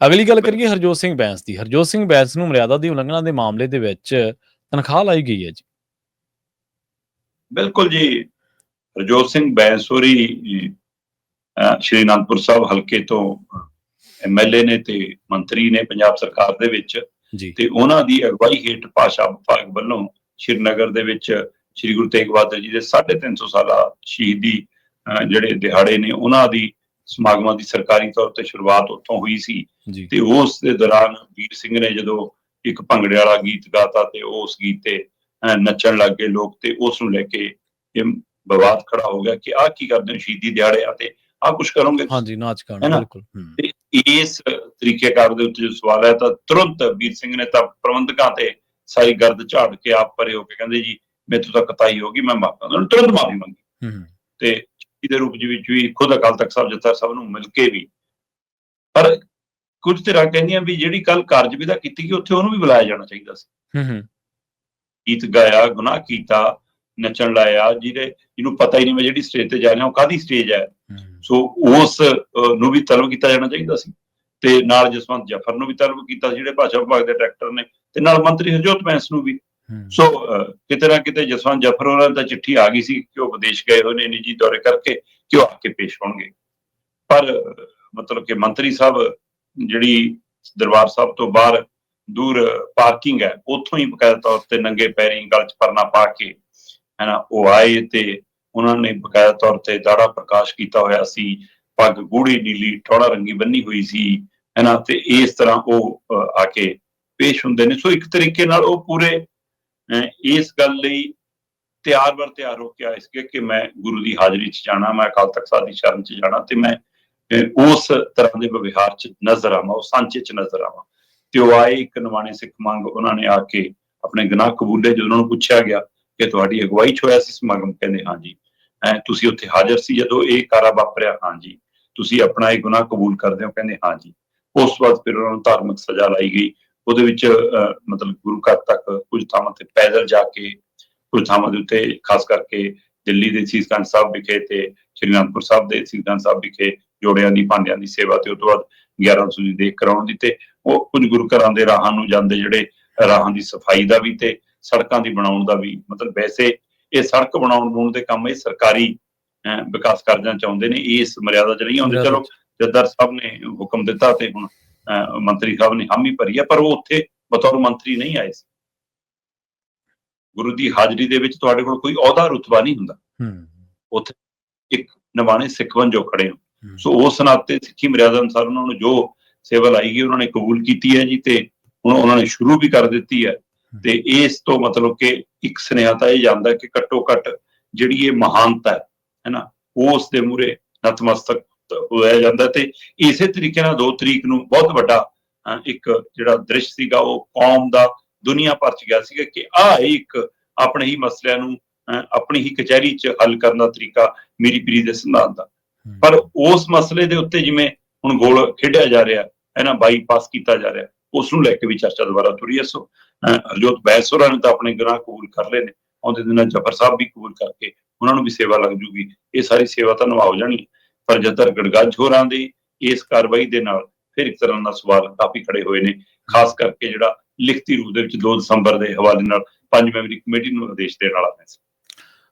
ਅਗਲੀ ਗੱਲ ਕਰੀਏ ਹਰਜੋਤ ਸਿੰਘ ਬੈਂਸ ਦੀ। ਹਰਜੋਤ ਸਿੰਘ ਬੈਂਸ ਨੂੰ ਮਰਿਆਦਾ ਦੀ ਉਲੰਘਣਾ ਦੇ ਮਾਮਲੇ ਦੇ ਵਿੱਚ ਤਨਖਾਹ ਲਾਈ ਗਈ ਹੈ ਜੀ। ਬਿਲਕੁਲ ਜੀ। ਹਰਜੋਤ ਸਿੰਘ ਬੈਂਸੋਰੀ ਸ਼੍ਰੀ ਅਨੰਦਪੁਰ ਸਾਹਿਬ ਹਲਕੇ ਤੋਂ ਐਮਐਲਏ ਨੇ ਤੇ ਮੰਤਰੀ ਨੇ ਪੰਜਾਬ ਸਰਕਾਰ ਦੇ ਵਿੱਚ ਤੇ ਉਹਨਾਂ ਦੀ ਅਗਵਾਈ ਹੇਠ ਭਾਸ਼ਾ ਵਿਭਾਗ ਵੱਲੋਂ ਸ਼੍ਰੀਨਗਰ ਦੇ ਵਿੱਚ ਸ਼੍ਰੀ ਗੁਰੂ ਤੇਗ ਬਹਾਦਰ ਜੀ ਦੇ 350 ਸਾਲਾ ਸ਼ਹੀਦੀ ਜਿਹੜੇ ਦਿਹਾੜੇ ਨੇ ਉਹਨਾਂ ਦੀ ਸਮਾਗਮਾਂ ਦੀ ਸਰਕਾਰੀ ਤੌਰ ਤੇ ਸ਼ੁਰੂਆਤ ਉੱਥੋਂ ਹੋਈ ਸੀ ਤੇ ਉਸ ਦੇ ਦੌਰਾਨ ਵੀਰ ਸਿੰਘ ਨੇ ਜਦੋਂ ਇੱਕ ਭੰਗੜੇ ਵਾਲਾ ਗੀਤ ਗਾਤਾ ਤੇ ਉਸ ਗੀਤ ਤੇ ਨੱਚਣ ਲੱਗ ਗਏ ਲੋਕ ਤੇ ਉਸ ਨੂੰ ਲੈ ਕੇ ਇਹ ਵਿਵਾਦ ਖੜਾ ਹੋ ਗਿਆ ਕਿ ਆਹ ਕੀ ਕਰਦੇ ਹੋ ਸ਼ਹੀਦੀ ਦਿਹਾੜਿਆਂ ਤੇ ਆਹ ਕੁਝ ਕਰੋਗੇ ਹਾਂਜੀ ਨਾਚ ਗਾਣਾ ਹੈ ਨਾ? ਬਿਲਕੁਲ ਤੇ ਇਸ ਤਰੀਕੇਕਾਰ ਦੇ ਉੱਤੇ ਜੋ ਸਵਾਲ ਹੈ ਤਾਂ ਤੁਰੰਤ ਵੀਰ ਸਿੰਘ ਨੇ ਤਾਂ ਪ੍ਰਬੰਧਕਾਂ ਤੇ ਸਾਰੀ ਗਰਦ ਝਾੜ ਕੇ ਆਪ ਪਰੇ ਹੋ ਕੇ ਕਹਿੰਦੇ ਜੀ ਮੇਥੋਂ ਤਾਂ ਕਤਾਈ ਹੋ ਗਈ ਮੈਂ ਮਾਫੀ ਉਹਨਾਂ ਨੇ ਤੁਰੰਤ ਮਾਫੀ ਮੰਗੀ। ਹੂੰ। ਤੇ ਇਹਦੇ ਰੂਪ ਦੇ ਵਿੱਚ ਵੀ ਖੁਦ ਅਕਾਲ ਤਖਤ ਸਾਹਿਬ ਜੱਥਾ ਸਾਹਿਬ ਨੂੰ ਮਿਲ ਕੇ ਵੀ। ਪਰ ਕੁਝ ਧਿਰਾਂ ਕਹਿੰਦੀਆਂ ਵੀ ਜਿਹੜੀ ਕੱਲ ਕਾਰਜ ਵਿਦਾ ਕੀਤੀ ਗਈ ਉੱਥੇ ਉਹਨੂੰ ਵੀ ਬੁਲਾਇਆ ਜਾਣਾ ਚਾਹੀਦਾ ਸੀ। ਹੂੰ ਹੂੰ। ਗੀਤ ਗਾਇਆ ਗੁਨਾਹ ਕੀਤਾ ਨੱਚਣ ਲਾਇਆ ਜਿਹਦੇ ਜਿਹਨੂੰ ਪਤਾ ਹੀ ਨਹੀਂ ਮੈਂ ਜਿਹੜੀ ਸਟੇਜ ਤੇ ਜਾ ਰਿਹਾ ਉਹ ਕਾਦੀ ਸਟੇਜ ਹੈ। ਸੋ ਉਸ ਨੂੰ ਵੀ ਤਲਬ ਕੀਤਾ ਜਾਣਾ ਚਾਹੀਦਾ ਸੀ। ਤੇ ਨਾਲ ਜਸਵੰਤ ਜਫਰ ਨੂੰ ਵੀ ਤਲਬ ਕੀਤਾ ਸੀ, ਜਿਹੜੇ ਭਾਸ਼ਾ ਵਿਭਾਗ ਦੇ ਡਾਇਰੈਕਟਰ ਨੇ। ਤੇ ਨਾਲ ਮੰਤਰੀ ਹਰਜੋਤ ਬੈਂਸ ਨੂੰ ਵੀ। ਸੋ ਕਿਤੇ ਨਾ ਕਿਤੇ ਜਸਵੰਤ ਜਫਰ ਹੋਰਾਂ ਦਾ ਚਿੱਠੀ ਆ ਗਈ ਸੀ ਕਿ ਉਹ ਵਿਦੇਸ਼ ਗਏ ਹੋਏ ਨੇ ਨਿੱਜੀ ਦੌਰੇ ਕਰਕੇ ਕਿ ਉਹ ਆ ਕੇ ਪੇਸ਼ ਹੋਣਗੇ। ਪਰ, ਮਤਲਬ ਕਿ ਮੰਤਰੀ ਸਾਹਿਬ ਜਿਹੜੀ ਦਰਬਾਰ ਸਾਹਿਬ ਤੋਂ ਬਾਹਰ ਦੂਰ ਪਾਰਕਿੰਗ ਹੈ, ਉੱਥੋਂ ਹੀ ਬਕਾਇਦਾ ਤੌਰ ਤੇ ਨੰਗੇ ਪੈਰੀਂ ਗਲ 'ਚ ਪਰਨਾ ਪਾ ਕੇ, ਹੈਨਾ, ਉਹ ਆਏ ਤੇ ਉਹਨਾਂ ਨੇ ਬਕਾਇਦਾ ਤੌਰ ਤੇ ਦਾੜਾ ਪ੍ਰਕਾਸ਼ ਕੀਤਾ ਹੋਇਆ ਸੀ। ਪੱਗ ਗੂੜੀ ਨੀਲੀ, ਠੋੜਾ ਰੰਗੀ ਬੰਨੀ ਹੋਈ ਸੀ, ਹੈਨਾ, ਤੇ ਇਸ ਤਰ੍ਹਾਂ ਉਹ ਆ ਕੇ ਪੇਸ਼ ਹੁੰਦੇ ਨੇ। ਸੋ ਇੱਕ ਤਰੀਕੇ ਨਾਲ ਉਹ ਪੂਰੇ ਇਸ ਗੱਲ ਲਈ ਤਿਆਰ ਬਰ ਤਿਆਰ ਹੋ ਕੇ ਆਏ ਸੀਗੇ ਕਿ ਮੈਂ ਗੁਰੂ ਦੀ ਹਾਜ਼ਰੀ 'ਚ ਜਾਣਾ, ਮੈਂ ਅਕਾਲ ਤਖਤ ਸਾਹਿਬ ਦੀ ਸ਼ਰਨ 'ਚ ਜਾਣਾ ਤੇ ਮੈਂ ਉਸ ਤਰ੍ਹਾਂ ਦੇ ਵਿਵਹਾਰ 'ਚ ਨਜ਼ਰ ਆਵਾਂ, ਉਸ ਸਾਂਚੇ 'ਚ ਨਜ਼ਰ ਆਵਾਂ। ਤੇ ਉਹ ਆਏ, ਇੱਕ ਨਵਾਣੇ ਸਿੱਖ ਮੰਗ ਉਹਨਾਂ ਨੇ ਆ ਕੇ ਆਪਣੇ ਗੁਨਾਹ ਕਬੂਲੇ, ਜਦੋਂ ਉਹਨਾਂ ਨੂੰ ਪੁੱਛਿਆ ਗਿਆ ਕਿ ਤੁਹਾਡੀ ਅਗਵਾਈ 'ਚ ਹੋਇਆ ਸੀ ਸਮਾਗਮ, ਕਹਿੰਦੇ ਹਾਂਜੀ ਤੁਸੀਂ ਉੱਥੇ ਹਾਜ਼ਰ ਸੀ ਜਦੋਂ ਇਹ ਕਾਰਾ ਵਾਪਰਿਆ? ਹਾਂਜੀ ਤੁਸੀਂ ਆਪਣਾ ਇਹ ਗੁਨਾਹ ਕਬੂਲ ਕਰਦੇ ਹੋ? ਕਹਿੰਦੇ ਹਾਂਜੀ ਉਸ ਤੋਂ ਬਾਅਦ ਫਿਰ ਉਹਨਾਂ ਨੂੰ ਧਾਰਮਿਕ ਸਜ਼ਾ ਲਾਈ ਗਈ। ਉਹਦੇ ਵਿੱਚ ਮਤਲਬ ਗੁਰੂ ਘਰ ਤੱਕ ਕੁਝ ਥਾਵਾਂ ਤੇ ਪੈਦਲ ਜਾ ਕੇ ਕੁਝ ਥਾਵਾਂ ਦੇ ਉੱਤੇ ਖਾਸ ਕਰਕੇ ਦਿੱਲੀ ਦੇ ਸੀਸਗੰਜ ਸਾਹਿਬ ਵਿਖੇ ਤੇ ਸ਼੍ਰੀ ਅਨੰਦਪੁਰ ਸਾਹਿਬ ਦੇ ਸੀਸਗੰਜ ਸਾਹਿਬ ਵਿਖੇ ਜੋੜਿਆਂ ਦੀ ਭਾਂਡਿਆਂ ਦੀ ਸੇਵਾ ਤੇ ਉਸ ਤੋਂ ਬਾਅਦ 1100 ਦੀ ਦੇਖ ਕਰਾਉਣ ਦੀ ਤੇ ਉਹ ਕੁਝ ਗੁਰੂ ਘਰਾਂ ਦੇ ਰਾਹਾਂ ਨੂੰ ਜਾਂਦੇ ਜਿਹੜੇ ਰਾਹਾਂ ਦੀ ਸਫ਼ਾਈ ਦਾ ਵੀ ਤੇ ਸੜਕਾਂ ਦੀ ਬਣਾਉਣ ਦਾ ਵੀ ਮਤਲਬ ਵੈਸੇ ਇਹ ਸੜਕ ਬਣਾਉਣ ਬਣਾਉਣ ਦੇ ਕੰਮ ਇਹ ਸਰਕਾਰੀ ਵਿਕਾਸ ਕਾਰਜਾਂ ਚ ਆਉਂਦੇ ਨੇ ਇਸ ਮਰਿਆਦਾ ਚ ਨਹੀਂ ਆਉਂਦੇ। ਚਲੋ ਜੱਦਰ ਸਾਹਿਬ ਨੇ ਹੁਕਮ ਦਿੱਤਾ ਤੇ ਹੁਣ ਮੰਤਰੀ ਸਾਹਿਬ ਨੇ ਹਾਮੀ ਭਰੀ ਹੈ ਪਰ ਉਹ ਉੱਥੇ ਬਤੌਰ ਮੰਤਰੀ ਨਹੀਂ ਆਏ ਸੀ। ਗੁਰੂ ਦੀ ਹਾਜ਼ਰੀ ਦੇ ਵਿੱਚ ਤੁਹਾਡੇ ਕੋਲ ਕੋਈ ਅਹੁਦਾ ਰੁਤਬਾ ਨਹੀਂ ਹੁੰਦਾ। ਹੂੰ। ਇੱਕ ਨਿਵਾਣੇ ਸਿੱਖ ਵੰਜੋ ਖੜੇ ਹੋ। ਹੂੰ, ਸੋ ਉਸ ਨਾਤੇ ਸਿੱਖੀ ਮਰਿਆਦਾ ਅਨੁਸਾਰ ਉਹਨਾਂ ਨੂੰ ਜੋ ਸੇਵਾ ਲਾਈ ਗਈ ਉਹਨਾਂ ਨੇ ਕਬੂਲ ਕੀਤੀ ਹੈ ਜੀ ਤੇ ਹੁਣ ਉਹਨਾਂ ਨੇ ਸ਼ੁਰੂ ਵੀ ਕਰ ਦਿੱਤੀ ਹੈ। ਤੇ ਇਸ ਤੋਂ ਮਤਲਬ ਕਿ ਇੱਕ ਸੁਨੇਹਾ ਤਾਂ ਇਹ ਜਾਂਦਾ ਕਿ ਘੱਟੋ ਘੱਟ ਜਿਹੜੀ ਇਹ ਮਹਾਨਤਾ ਹੈ ਹੈਨਾ ਉਸ ਦੇ ਮੂਰੇ ਨਤਮਸਤਕ ਹੋਇਆ ਜਾਂਦਾ ਤੇ ਇਸੇ ਤਰੀਕੇ ਨਾਲ 2 ਤਰੀਕ ਨੂੰ ਬਹੁਤ ਵੱਡਾ ਇੱਕ ਜਿਹੜਾ ਦ੍ਰਿਸ਼ ਸੀਗਾ ਉਹ ਕੌਮ ਦਾ ਦੁਨੀਆ ਭਰ ਚ ਗਿਆ ਸੀਗਾ ਕਿ ਆਹ ਇੱਕ ਆਪਣੇ ਹੀ ਮਸਲਿਆਂ ਨੂੰ ਆਪਣੀ ਹੀ ਕਚਹਿਰੀ ਚ ਹੱਲ ਕਰਨ ਦਾ ਤਰੀਕਾ ਮੇਰੀ ਪੀਰੀ ਦੇ ਸਿਧਾਂਤ ਦਾ। ਪਰ ਉਸ ਮਸਲੇ ਦੇ ਉੱਤੇ ਜਿਵੇਂ ਹੁਣ ਗੋਲ ਖੇਡਿਆ ਜਾ ਰਿਹਾ ਹੈ ਨਾ ਬਾਈਪਾਸ ਕੀਤਾ ਜਾ ਰਿਹਾ ਉਸ ਨੂੰ ਲੈ ਕੇ ਵੀ ਚਰਚਾ ਦੁਬਾਰਾ ਤੁਰੀ ਹੈ ਸੋ ਹਰਜੋਤ ਬੈਂਸ ਹੋਰਾਂ ਨੇ ਤਾਂ ਆਪਣੇ ਗੁਨਾਹ ਕਬੂਲ ਕਰ ਲਏ ਨੇ। ਆਉਂਦੇ ਦਿਨਾਂ ਜਫਰ ਸਾਹਿਬ ਵੀ ਕਬੂਲ ਕਰਕੇ ਉਹਨਾਂ ਨੂੰ ਵੀ ਸੇਵਾ ਲੱਗ ਜੂਗੀ। ਇਹ ਸਾਰੀ ਸੇਵਾ ਤਾਂ ਨਿਭਾਉ ਜਾਣੀ ਪਰ ਜਦਰ ਗੜਗੱਜ ਹੋਰਾਂ ਦੀ ਇਸ ਕਾਰਵਾਈ ਦੇ ਨਾਲ ਫਿਰ ਇੱਕ ਤਰ੍ਹਾਂ ਦਾ ਸਵਾਲ ਕਾਫੀ ਖੜੇ ਹੋਏ ਨੇ, ਖਾਸ ਕਰਕੇ ਜਿਹੜਾ ਲਿਖਤੀ ਰੂਪ ਦੇ ਵਿੱਚ 2 ਦਸੰਬਰ ਦੇ ਹਵਾਲੇ ਨਾਲ ਪੰਜ ਮੈਂਬਰੀ ਕਮੇਟੀ ਨੂੰ ਆਦੇਸ਼ ਦੇਣ ਵਾਲਾ ਫੈਸਲਾ